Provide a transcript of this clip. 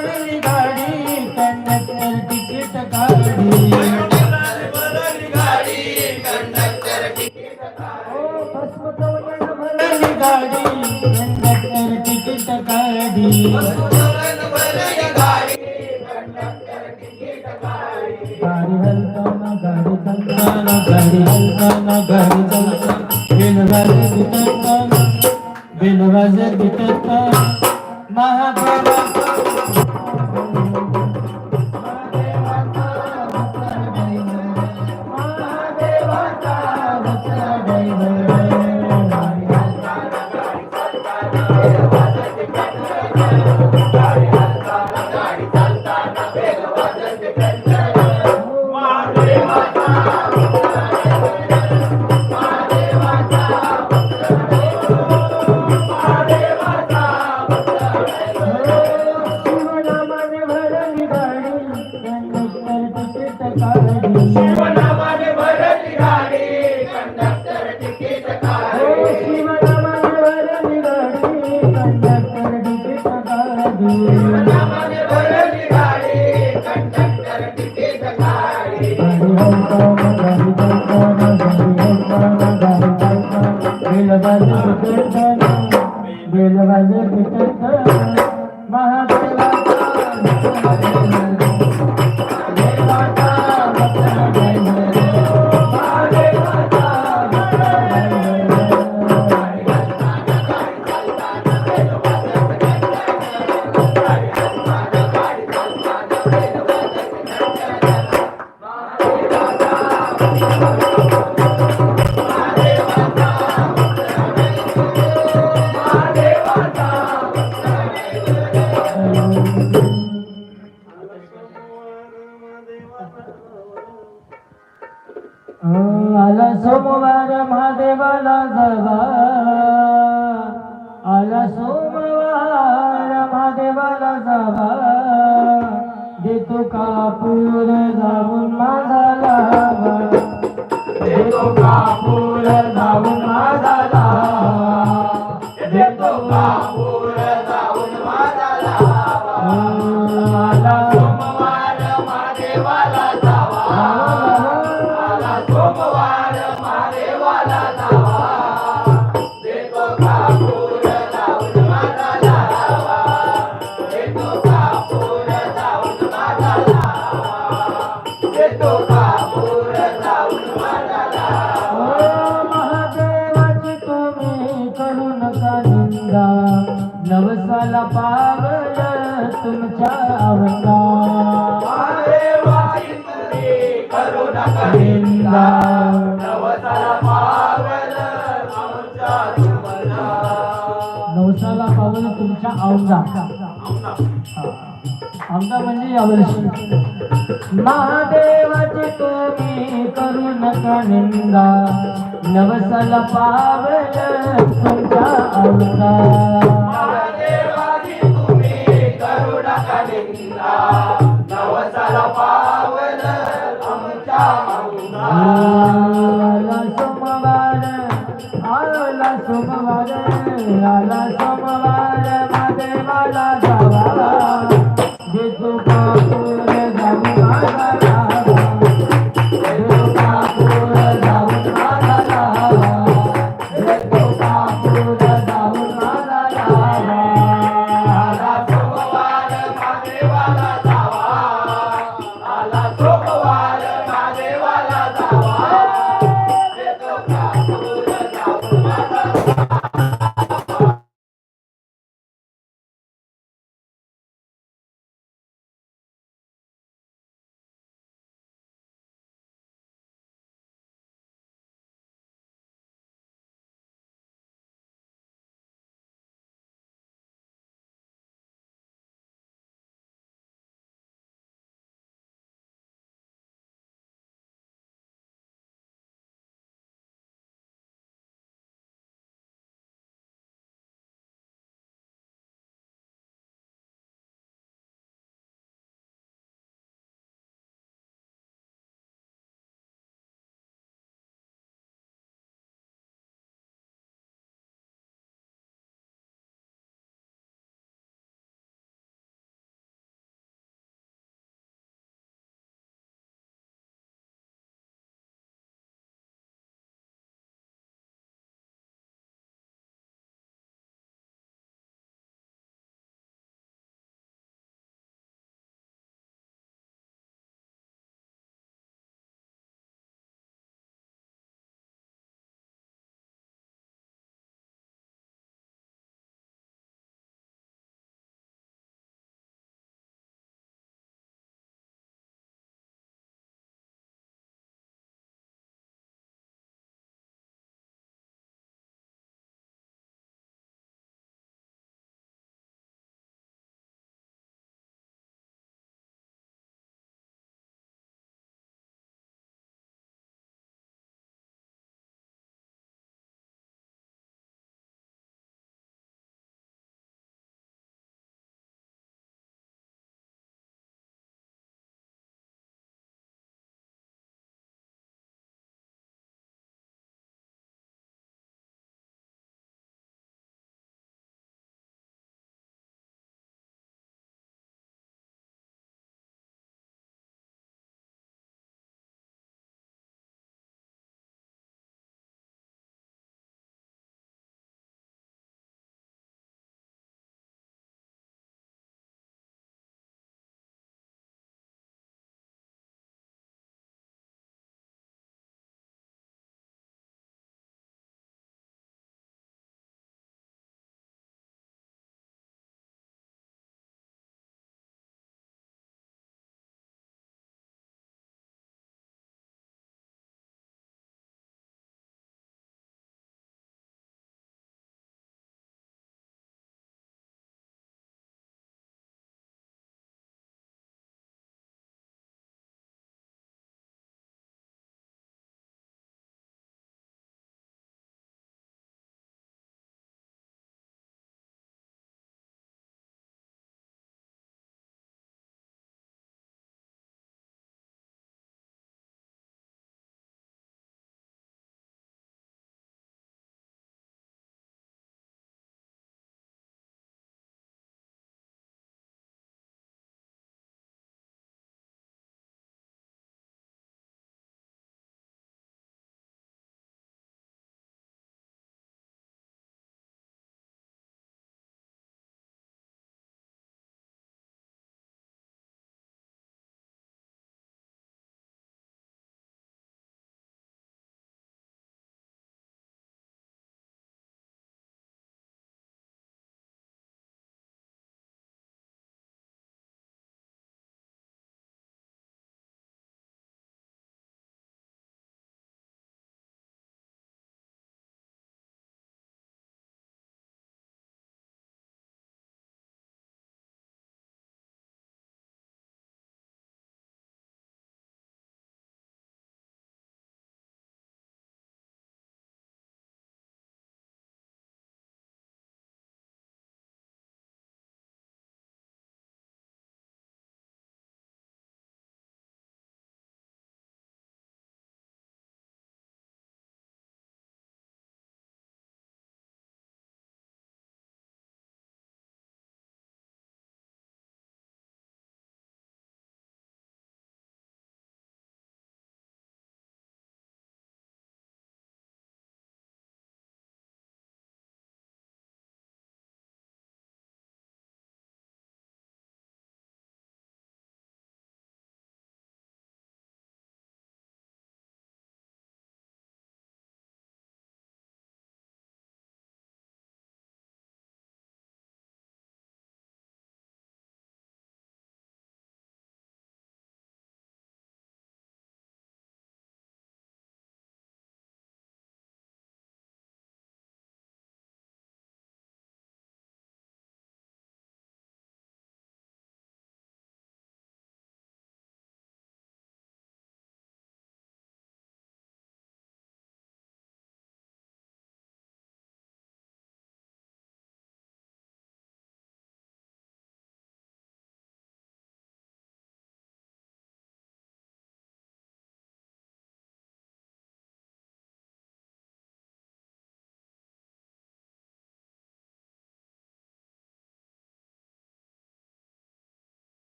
बदलली हो, गाडी कंडक्टर तिकीट काढली. गाडी कंडक्टर तिकीट काढी गाडी हलताना गाडी हलताना गाडी हलताना गाडी हलताना आला सोमवार महादेवाला जावा आला सोमवार महादेवाला जावा देतो कापूर जाऊन माझा लावा देतो कापूर जाऊन माझा लावा देतो कापूर तुमच्या नवसाला पावल तुमच्या औंदा औंदा म्हणजे यावर्षी. महादेवाची तुम्ही करू नका निंदा नवसाला पावल तुमच्या अवतार. नवसाला पावन आमच्या आला सोमवार आला सोमवार आला सोमवार देवाला जावा. जे तू